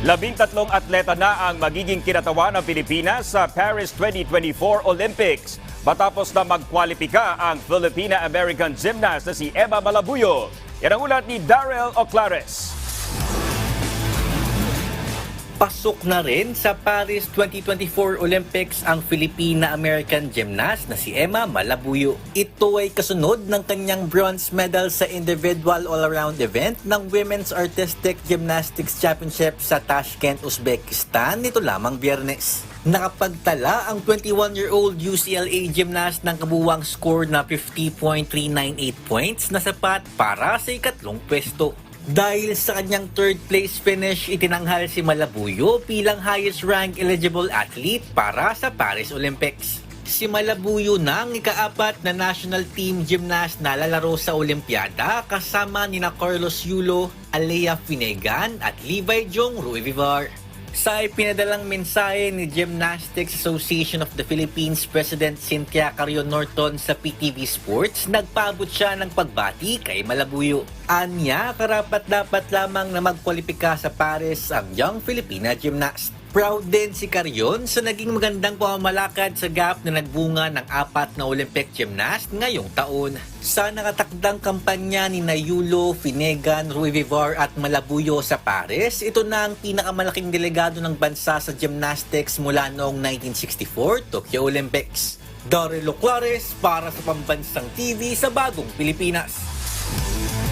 Labintatlong atleta na ang magiging kinatawa ng Pilipinas sa Paris 2024 Olympics. Matapos na magkwalipika ang Filipina-American gymnast na si Emma Malabuyo. Yan ang ulat ni Darrell Oclares. Pasok na rin sa Paris 2024 Olympics ang Filipina-American gymnast na si Emma Malabuyo. Ito ay kasunod ng kanyang bronze medal sa individual all-around event ng Women's Artistic Gymnastics Championship sa Tashkent, Uzbekistan nito lamang biyernes. Nakapagtala ang 21-year-old UCLA gymnast ng kabuwang score na 50.398 points na sapat para sa ikatlong pwesto. Dahil sa kanyang third place finish, itinanghal si Malabuyo bilang highest rank eligible athlete para sa Paris Olympics. Si Malabuyo na ikaapat na national team gymnast na lalaro sa Olympiada kasama nina Carlos Yulo, Alea Finegan at Levi Jong Rui Vivar. Sa ipinadalang mensahe ni Gymnastics Association of the Philippines President Cynthia Carion Norton sa PTV Sports, nagpaabot siya ng pagbati kay Malabuyo. Anya, karapat dapat lamang na magkwalipika sa Paris ang young Filipina gymnast. Proud din si Carion sa naging magandang pamamalakad sa gap na nagbunga ng apat na Olympic gymnast ngayong taon. Sa nakatakdang kampanya ni Nayulo, Finegan, Rui Vivar at Malabuyo sa Paris, ito na ang pinakamalaking delegado ng bansa sa gymnastics mula noong 1964 Tokyo Olympics. Daryl Clares para sa Pambansang TV sa Bagong Pilipinas.